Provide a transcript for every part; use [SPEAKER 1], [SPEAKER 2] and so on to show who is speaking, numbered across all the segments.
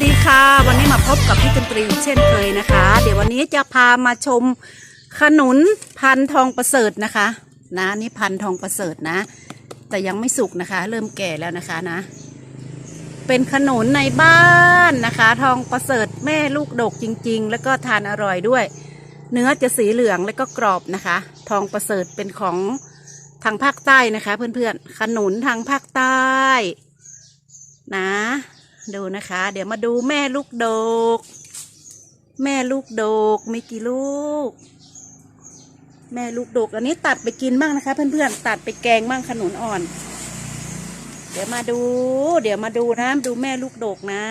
[SPEAKER 1] วัสดีค่ะ วันนี้มาพบกับพี่จันตรีเช่นเคยนะคะ เดี๋ยววันนี้จะพามาชมขนุนพันธุ์ทองประเสริฐนะคะ นะนี่พันธุ์ทองประเสริฐนะ แต่ยังไม่สุกนะคะ เริ่มแก่แล้วนะคะนะ เป็นขนุนในบ้านนะคะ ทองประเสริฐแม่ลูกดกจริง ๆ แล้วก็ทานอร่อยด้วย เนื้อจะสีเหลืองแล้วก็กรอบนะคะ ทองประเสริฐเป็นของทางภาคใต้นะคะ เพื่อนๆขนุนทางภาคใต้ นะ ดูนะคะ เดี๋ยวมาดูแม่ลูกโดก แม่ลูกโดกมีกี่ลูก แม่ลูกโดก อันนี้ตัดไปกินบ้างนะคะ เพื่อนๆตัดไปแกงบ้างขนุนอ่อน เดี๋ยวมาดู เดี๋ยวมาดูนะดูแม่ลูกโดกนะ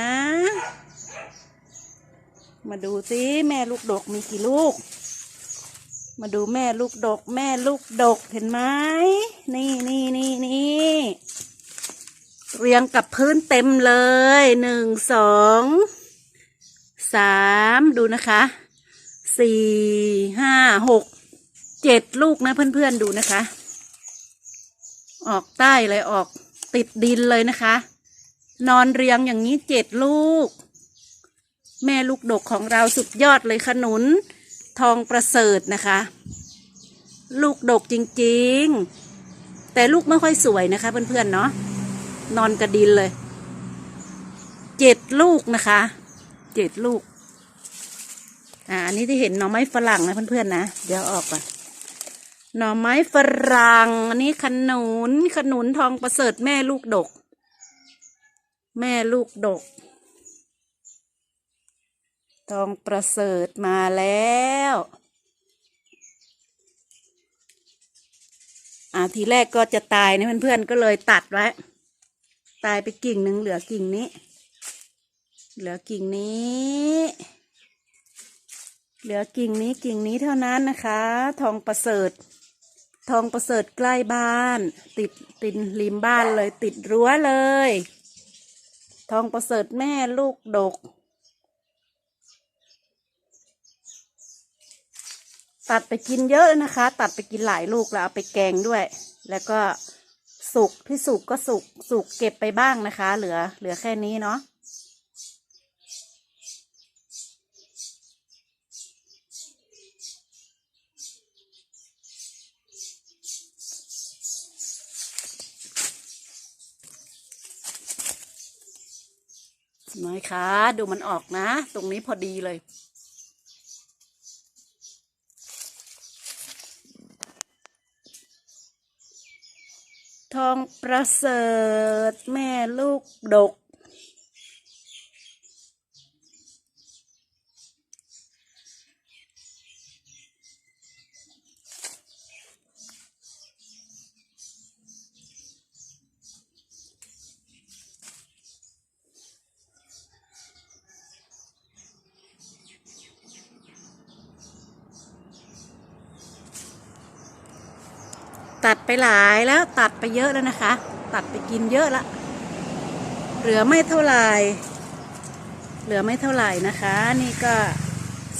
[SPEAKER 1] มาดูสิแม่ลูกโดกมีกี่ลูก มาดูแม่ลูกโดก แม่ลูกโดกเห็นไหมนี่ เรียงกับพื้นเต็มเลยหนึ่งสองสามดูนะคะสี่ห้าหกเจ็ดลูกนะเพื่อนๆดูนะคะ ออกใต้เลยออกติดดินเลยนะคะ นอนเรียงอย่างนี้เจ็ดลูก แม่ลูกดกของเราสุดยอดเลยขนุน ทองประเสริฐนะคะ ลูกดกจริงๆ แต่ลูกไม่ค่อยสวยนะคะเพื่อนๆเนาะ นอนกระดินเลย เจ็ดลูกนะคะ เจ็ดลูก อ่าอันนี้ที่เห็นหน่อไม้ฝรั่งนะเพื่อนๆนะ เดี๋ยวออกก่อน หน่อไม้ฝรั่ง อันนี้ขนุน ขนุนทองประเสริฐแม่ลูกดก แม่ลูกดก ทองประเสริฐมาแล้วอ่าทีแรกก็จะตายนะเพื่อนๆก็เลยตัดไว้ ตายไปกิ่งหนึ่งเหลือกิ่งนี้ เหลือกิ่งนี้ เหลือกิ่งนี้กิ่งนี้เท่านั้นนะคะ ทองประเสริฐ ทองประเสริฐใกล้บ้าน ติดติดริมบ้านเลย ติดรั้วเลย ทองประเสริฐแม่ลูกดก ตัดไปกินเยอะนะคะ ตัดไปกินหลายลูกแล้วเอาไปแกงด้วย แล้วก็ สุกที่สุกก็สุกสุกเก็บไปบ้างนะคะ เหลือ เหลือแค่นี้เนาะน้อยค่ะดูมันออกนะ ตรงนี้พอดีเลย ทองประเสริฐ แม่ลูกดก ตัดไปหลายแล้วตัดไปเยอะแล้วนะคะ ตัดไปกินเยอะละ เหลือไม่เท่าไหร่ เหลือไม่เท่าไหร่นะคะ นี่ก็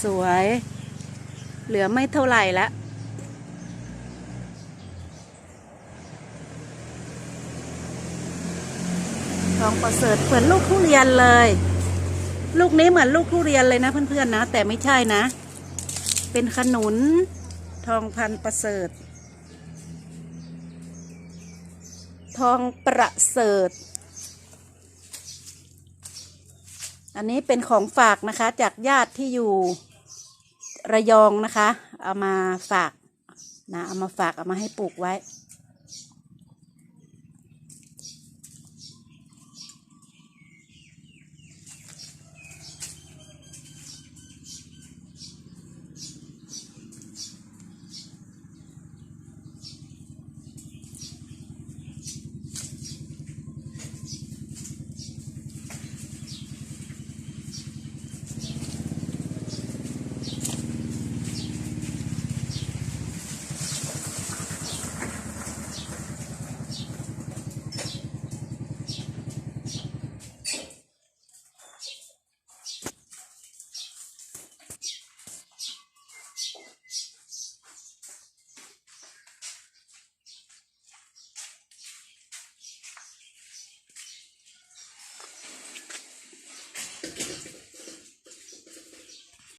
[SPEAKER 1] สวย เหลือไม่เท่าไหร่ละทองประเสริฐเหมือนลูกทุเรียนเลย ลูกนี้เหมือนลูกทุเรียนเลยนะเพื่อนๆนะ แต่ไม่ใช่นะ เป็นขนุนทองพันประเสริฐ ทองประเสริฐ อันนี้เป็นของฝากนะคะจากญาติที่อยู่ระยองนะคะ เอามาฝากนะเอามาฝากเอามาให้ปลูกไว้